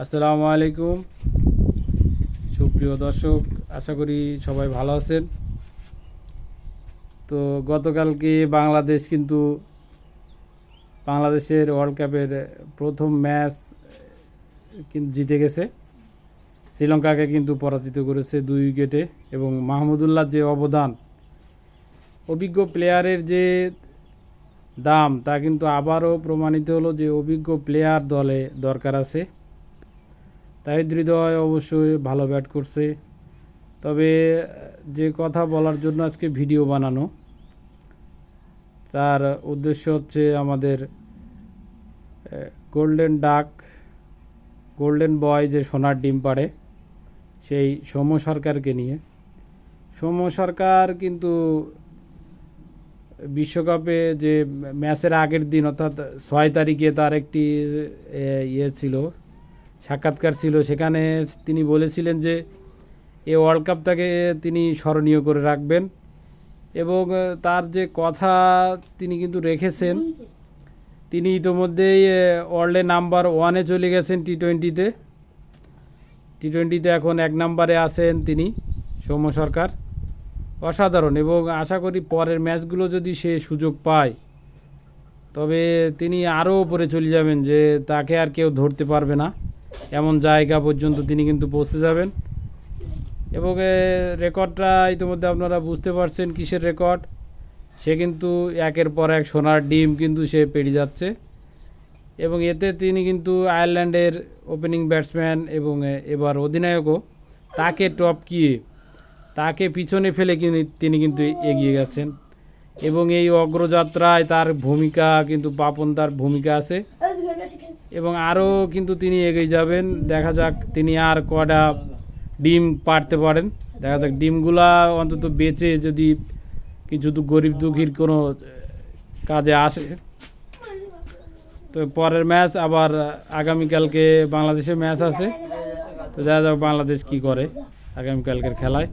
আসসালামু আলাইকুম। সুপ্রিয় দর্শক, আশা করি সবাই ভালো আছেন। তো গতকালকে বাংলাদেশ কিন্তু বাংলাদেশের ওয়ার্ল্ড কাপের প্রথম ম্যাচ কিন্তু জিতে গেছে। শ্রীলঙ্কাকে কিন্তু পরাজিত করেছে দুই উইকেটে এবং মাহমুদুল্লাহ যে অবদান, অভিজ্ঞ প্লেয়ারের যে দাম তা কিন্তু আবারও প্রমাণিত হলো যে অভিজ্ঞ প্লেয়ার দলে দরকার আছে। তাহিদ হৃদয় অবশ্যই ভালো ব্যাট করছে। তবে, যে কথা বলার জন্য আজকে ভিডিও বানানো, তার উদ্দেশ্য হচ্ছে আমাদের গোল্ডেন ডাক গোল্ডেন বয় যে সোনার ডিম পাড়ে, সেই সৌম্য সরকারকে নিয়ে। সৌম্য সরকার কিন্তু বিশ্বকাপে যে ম্যাচের আগের দিন, অর্থাৎ ছয় তারিখে তার একটি ইয়ে ছিল সাক্ষাৎকার ছিল। সেখানে তিনি বলেছিলেন যে এই ওয়ার্ল্ড কাপটাকে তিনি স্মরণীয় করে রাখবেন এবং তার যে কথা তিনি কিন্তু রেখেছেন, তিনি ইতোমধ্যেই ওয়ার্ল্ডে নাম্বার ওয়ানে চলে গেছেন টি টোয়েন্টিতে টি টোয়েন্টিতে এখন এক নম্বরে আছেন তিনি, সৌম্য সরকার। অসাধারণ এবং আশা করি পরের ম্যাচগুলো যদি সে সুযোগ পায়, তবে তিনি আরও উপরে চলে যাবেন যে, তাকে আর কেউ ধরতে পারবে না। এমন জায়গা পর্যন্ত তিনি কিন্তু পৌঁছে যাবেন। এবং রেকর্ডটা ইতিমধ্যে আপনারা বুঝতে পারছেন কিসের রেকর্ড। সে কিন্তু একের পর এক সোনার ডিম কিন্তু সে পেরিয়ে যাচ্ছে। এবং এতে তিনি কিন্তু আয়ারল্যান্ডের ওপেনিং ব্যাটসম্যান এবং এবার অধিনায়কও। তাকে টপকিয়ে তাকে পিছনে ফেলে তিনি কিন্তু এগিয়ে গেছেন। এবং এই অগ্রযাত্রায় তার ভূমিকা কিন্তু পাপন তার ভূমিকা আছে। এবং আরও কিন্তু তিনি এগিয়ে যাবেন। দেখা যাক তিনি আর কটা ডিম পারতে পারেন। দেখা যাক, ডিমগুলা অন্তত বেচে যদি কিছু তো গরিব দুঃখীর কোনো কাজে আসে। তো পরের ম্যাচ আবার আগামীকালকে বাংলাদেশের ম্যাচ আছে। তো দেখা যাক বাংলাদেশ কি করে আগামীকালকের খেলায়।